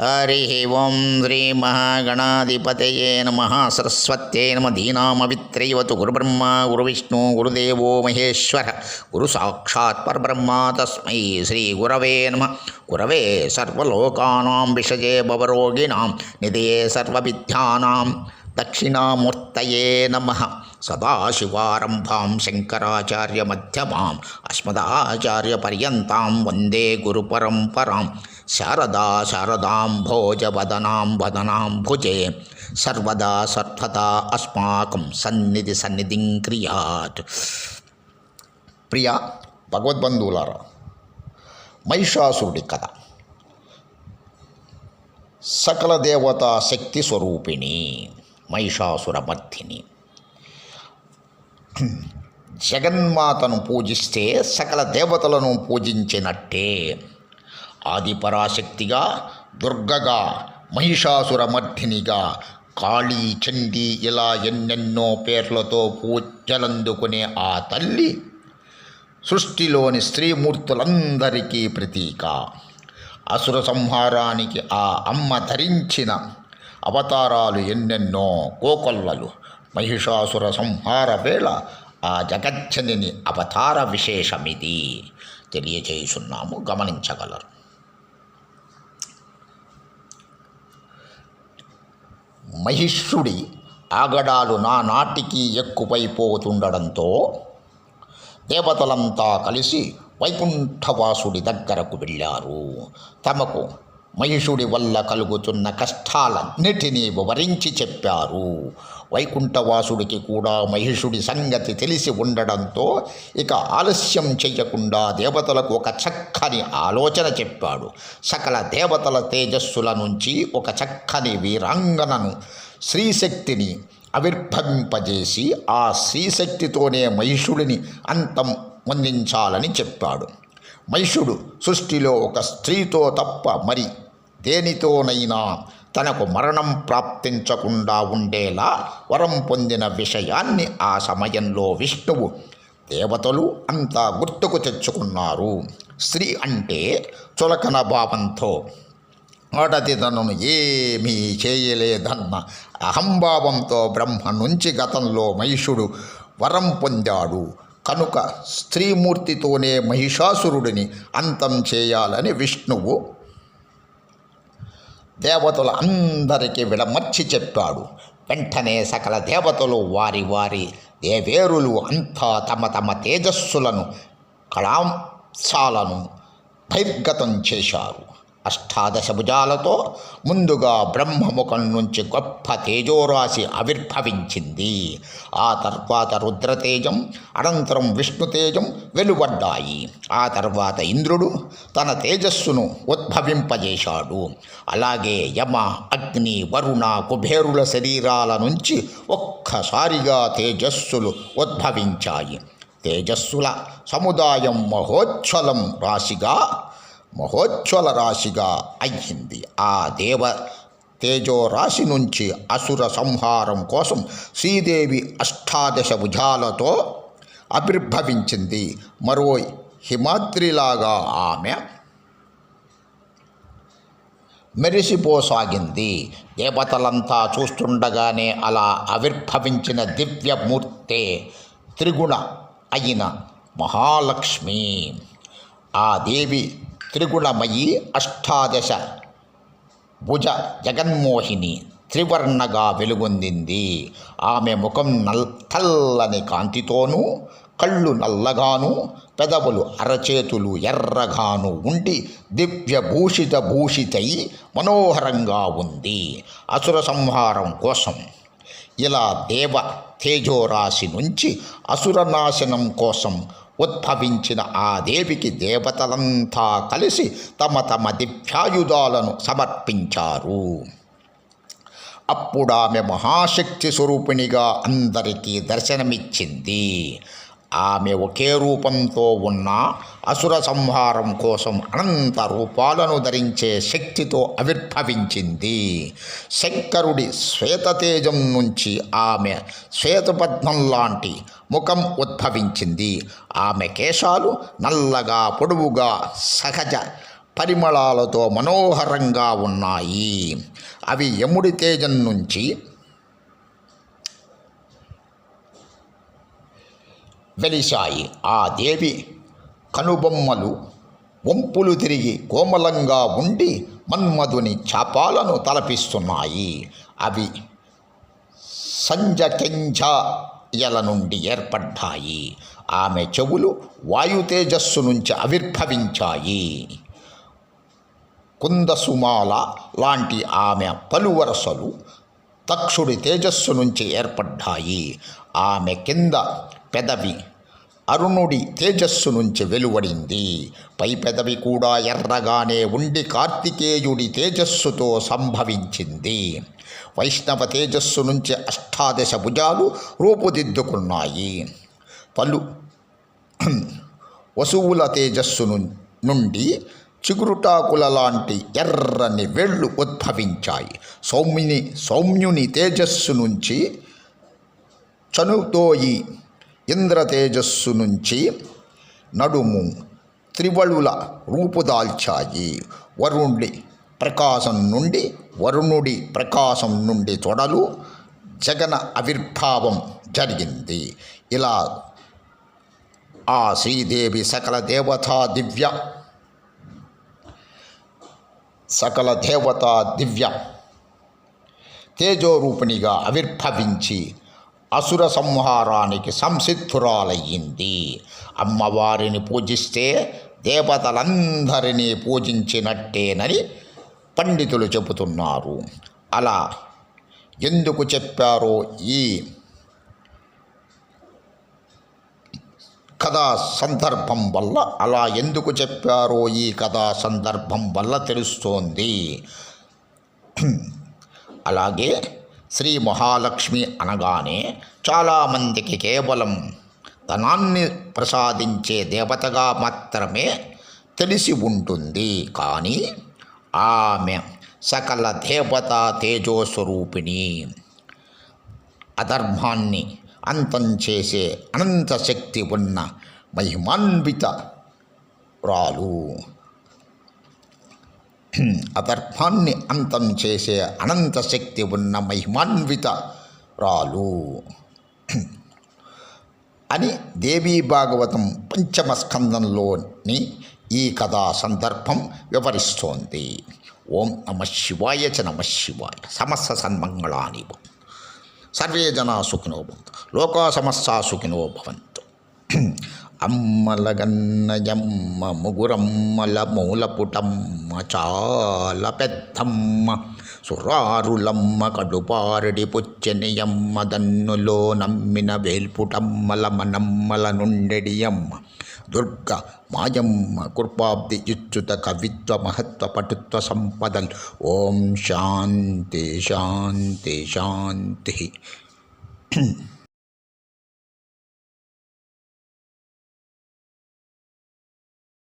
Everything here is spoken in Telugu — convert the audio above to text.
हरिः ॐ श्रीमहागणाधिपतये नमः सरस्वत्यै नम धीनामवित्रैव तु गुरुब्रह्मा गुरुविष्णु गुरुदेवो महेश्वरः गुरुसाक्षात् परब्रह्मा तस्मै श्रीगुरवे नमः गुरवे सर्वलोकानां विषये भवरोगिणां निधये सर्वविद्यानां दक्षिणामूर्तये नमः सदाशिवारम्भां शङ्कराचार्यमध्यमाम् अस्मदाचार्यपर्यन्तां वन्दे गुरुपरम्पराम् శారదా శారదాం భోజవదనాం వదనాం భుజే సర్వదా సర్వదా అస్మాకం సన్నిధి సన్నిధిం క్రియాత్ ప్రియ భగవద్బంధువులారా మహిషాసురుడి కథ సకల దేవతా శక్తి స్వరూపిణి మహిషాసురమర్ధిని జగన్మాతను పూజిస్తే సకల దేవతలను పూజించినట్టే। ఆదిపరాశక్తిగా దుర్గగా మహిషాసురమర్ధినిగా కాళీ చండీ ఇలా ఎన్నెన్నో పేర్లతో పూజలందుకునే ఆ తల్లి సృష్టిలోని స్త్రీమూర్తులందరికీ ప్రతీక. అసుర సంహారానికి ఆ అమ్మ ధరించిన అవతారాలు ఎన్నెన్నో కోకొల్లలు. మహిషాసుర సంహార వేళ ఆ జగజ్జనిని అవతార విశేషమిది. తెలియజేస్తున్నాము గమనించగలరు. మహిష్యుడి ఆగడాలు నానాటికి ఎక్కువైపోతుండడంతో దేవతలంతా కలిసి వైకుంఠవాసుడి దగ్గరకు వెళ్ళారు. తమకు మహిషుడి వల్ల కలుగుతున్న కష్టాలన్నిటినీ వివరించి చెప్పారు. వైకుంఠవాసుడికి కూడా మహిషుడి సంగతి తెలిసి ఉండడంతో ఇక ఆలస్యం చెయ్యకుండా దేవతలకు ఒక చక్కని ఆలోచన చెప్పాడు. సకల దేవతల తేజస్సుల నుంచి ఒక చక్కని వీరాంగనను శ్రీశక్తిని ఆవిర్భవింపజేసి ఆ శ్రీశక్తితోనే మహిషుడిని అంతం పొందించాలని చెప్పాడు. మహిషుడు సృష్టిలో ఒక స్త్రీతో తప్ప మరి దేనితోనైనా తనకు మరణం ప్రాప్తించకుండా ఉండేలా వరం పొందిన విషయాన్ని ఆ సమయంలో విష్ణువు దేవతలు అంతా గుర్తుకు తెచ్చుకున్నారు. స్త్రీ అంటే చులకన భావంతో ఆడది తనను ఏమీ చేయలేదన్న అహంభావంతో బ్రహ్మ నుంచి గతంలో మహిషుడు వరం పొందాడు. కనుక స్త్రీమూర్తితోనే మహిషాసురుడిని అంతం చేయాలని విష్ణువు దేవతలు అందరికీ విడమర్చి చెప్పాడు. వెంటనే సకల దేవతలు వారి వారి దేవేరులు అంతా తమ తమ తేజస్సులను కళాంశాలను బహిర్గతం చేశారు. అష్టాదశభుజాలతో ముందుగా బ్రహ్మముఖం నుంచి గొప్ప తేజోరాశి ఆవిర్భవించింది. ఆ తర్వాత రుద్రతేజం అనంతరం విష్ణుతేజం వెలువడ్డాయి. ఆ తర్వాత ఇంద్రుడు తన తేజస్సును ఉద్భవింపజేశాడు. అలాగే యమ అగ్ని వరుణ కుబేరుల శరీరాల నుంచి ఒక్కసారిగా తేజస్సులు ఉద్భవించాయి. తేజస్సుల సముదాయం మహోజ్వలం రాశిగా మహోజ్వల రాశిగా అయ్యింది. ఆ దేవ తేజో రాశి నుంచి అసుర సంహారం కోసం శ్రీదేవి అష్టాదశ భుజాలతో ఆవిర్భవించింది. మరో హిమాద్రిలాగా ఆమె మెరిసిపోసాగింది. దేవతలంతా చూస్తుండగానే అలా ఆవిర్భవించిన దివ్యమూర్తే త్రిగుణ అయిన మహాలక్ష్మి. ఆ దేవి త్రిగుణమయి అష్టాదశ భుజ జగన్మోహిని త్రివర్ణగా వెలుగొందింది ఆమె ముఖం నల్ తల్లని కాంతితోనూ కళ్ళు నల్లగాను పెదవులు అరచేతులు ఎర్రగాను ఉండి దివ్యభూషిత భూషితై మనోహరంగా ఉంది అసుర సంహారం కోసం ఇలా దేవ తేజోరాశి నుంచి అసురనాశనం కోసం ఉద్భవించిన ఆ దేవికి దేవతలంతా కలిసి తమ తమ దివ్యాయుధాలను సమర్పించారు. అప్పుడు ఆమె మహాశక్తి స్వరూపిణిగా అందరికీ దర్శనమిచ్చింది. ఆమె ఒకే రూపంతో ఉన్న అసుర సంహారం కోసం అనంత రూపాలను ధరించే శక్తితో ఆవిర్భవించింది. శంకరుడి శ్వేతతేజం నుంచి ఆమె శ్వేతపద్మం లాంటి ముఖం ఉద్భవించింది. ఆమె కేశాలు నల్లగా పొడవుగా సహజ పరిమళాలతో మనోహరంగా ఉన్నాయి. అవి యముడి తేజం నుంచి వెలిశాయి. ఆ దేవి కనుబొమ్మలు వంపులు తిరిగి కోమలంగా ఉండి మన్మధుని చాపాలను తలపిస్తున్నాయి. అవి సంజకెంజయల నుండి ఏర్పడ్డాయి. ఆమె చెవులు వాయుతేజస్సు నుంచి ఆవిర్భవించాయి. కుందసుమాల లాంటి ఆమె పలువరసలు తక్షుడి తేజస్సు నుంచి ఏర్పడ్డాయి. ఆమె కింద పెదవి అరుణుడి తేజస్సు నుంచి వెలువడింది. పై పెదవి కూడా ఎర్రగానే ఉండి కార్తికేయుడి తేజస్సుతో సంభవించింది. వైష్ణవ తేజస్సు నుంచి అష్టాదశ భుజాలు రూపుదిద్దుకున్నాయి. పలు వసువుల తేజస్సు నుండి చిగురుటాకుల లాంటి ఎర్రని వెళ్ళు ఉద్భవించాయి. సౌమ్యుని సౌమ్యుని తేజస్సు నుంచి చనుతోయి ఇంద్రతేజస్సు నుంచి నడుము త్రివళుల రూపుదాల్చాయి వరుణుడి ప్రకాశం నుండి వరుణుడి ప్రకాశం నుండి తొడలు జగన ఆవిర్భావం జరిగింది. ఇలా ఆ శ్రీదేవి సకల దేవతా దివ్య సకల దేవతా దివ్య తేజోరూపిణిగా ఆవిర్భవించి అసుర సంహారానికి సంసిద్ధురాలయ్యింది. అమ్మవారిని పూజిస్తే దేవతలందరినీ పూజించినట్టేనని పండితులు చెబుతున్నారు. అలా ఎందుకు చెప్పారో ఈ కథా సందర్భం వల్ల అలా ఎందుకు చెప్పారో ఈ కథా సందర్భం వల్ల తెలుస్తోంది. అలాగే శ్రీ మహాలక్ష్మి అనగానే చాలామందికి కేవలం ధనాన్ని ప్రసాదించే దేవతగా మాత్రమే తెలిసి ఉంటుంది. కానీ ఆమె సకల దేవతా తేజోస్వరూపిణి అధర్మాన్ని అంతం చేసే అనంత శక్తి ఉన్న మహిమాన్విత రాలు. అధర్మాన్ని అంతం చేసే అనంత శక్తి ఉన్న మహిమాన్విత రాలు. అని దేవీ భాగవతం పంచమ స్కందంలోని ఈ కథా సందర్భం వివరిస్తోంది. ఓం నమ శివాయ చ నమ శివాయ. సమస్త సన్మంగళాని సర్వే జనా సుఖినో భవంతు. లోకా సమస్తా సుఖినో భవంతు. అమ్మలగన్నయమ్మ ముగురమ్మల మూలపుటమ్మ చాలా పెద్దమ్మ. సురారులమ్మ కడుపారడి పుచ్చనియమ్మ దన్నులో నమ్మిన వేల్పుటమ్మల మనమ్మల నుండెడియమ్మ దుర్గ మాయమ్మ కృపాబ్ది ఇచ్చుత కవిత్వ మహత్వ పటుత్వ సంపదల్. ఓం శాంతి శాంతి శాంతి.